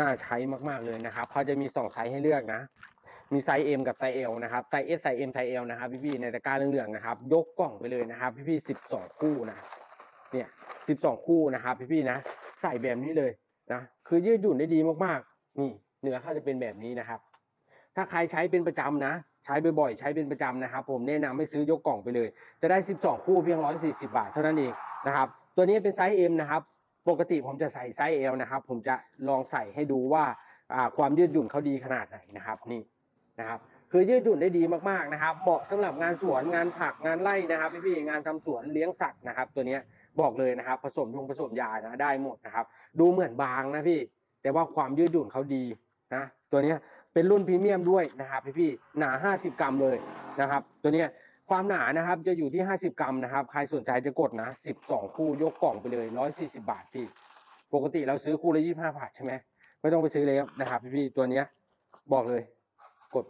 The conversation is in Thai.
น่าใช้มากๆเลยนะครับเขาจะมีสองไซส์ให้เลือกนะ มีไซส์ M กับไซส์ L นะครับ ไซส์ S ไซส์ M ไซส์ L นะครับพี่ๆในตะกร้าเหลืองๆนะครับ ยกกล่องไปเลยนะครับ พี่ๆสิบสองคู่นะ เนี่ยสิบสองคู่นะครับ พี่ๆนะ ใส่แบบนี้เลยนะ คือยืดหยุ่นได้ดีมากๆ นี่เนื้อเขาจะเป็นแบบนี้นะครับ ถ้าใครใช้เป็นประจำนะ ใช้บ่อยๆ ใช้เป็นประจำนะครับ ผมแนะนำให้ซื้อยกกล่องไปเลย จะได้ 12 คู่เพียง 140 บาทเท่านั้นเองนะครับ ตัวนี้เป็นไซส์ M นะครับ ปกติผมจะใส่ไซส์ L นะครับ ผมจะลองใส่ให้ดูว่าความยืดหยุ่นเขาดีขนาดไหนนะครับนี่นะครับ คือยืดหยุ่นได้ดีมากๆนะครับเหมาะสำหรับงานสวนงานผักงานไร่นะครับพี่ๆงานทำสวนเลี้ยงสัตว์นะครับ ตัวนี้บอกเลยนะครับ ผสมยงผสมยานะได้หมดนะครับ ดูเหมือนบางนะพี่ แต่ว่าความยืดหยุ่นเขาดีนะตัวนี้เป็นรุ่นพรีเมียมด้วยนะครับพี่ๆหนา 50 กรัมเลยนะครับ ตัวนี้ ความหนานะครับจะอยู่ที่ 50 กรัมนะครับ ใครสนใจจะกดนะ 12 คู่ยกกล่องไปเลย 140 บาทพี่ ปกติเราซื้อคู่ละ25 บาทใช่ไหมไม่ต้องไปซื้อเลยนะครับพี่ๆตัวเนี้ยบอกเลย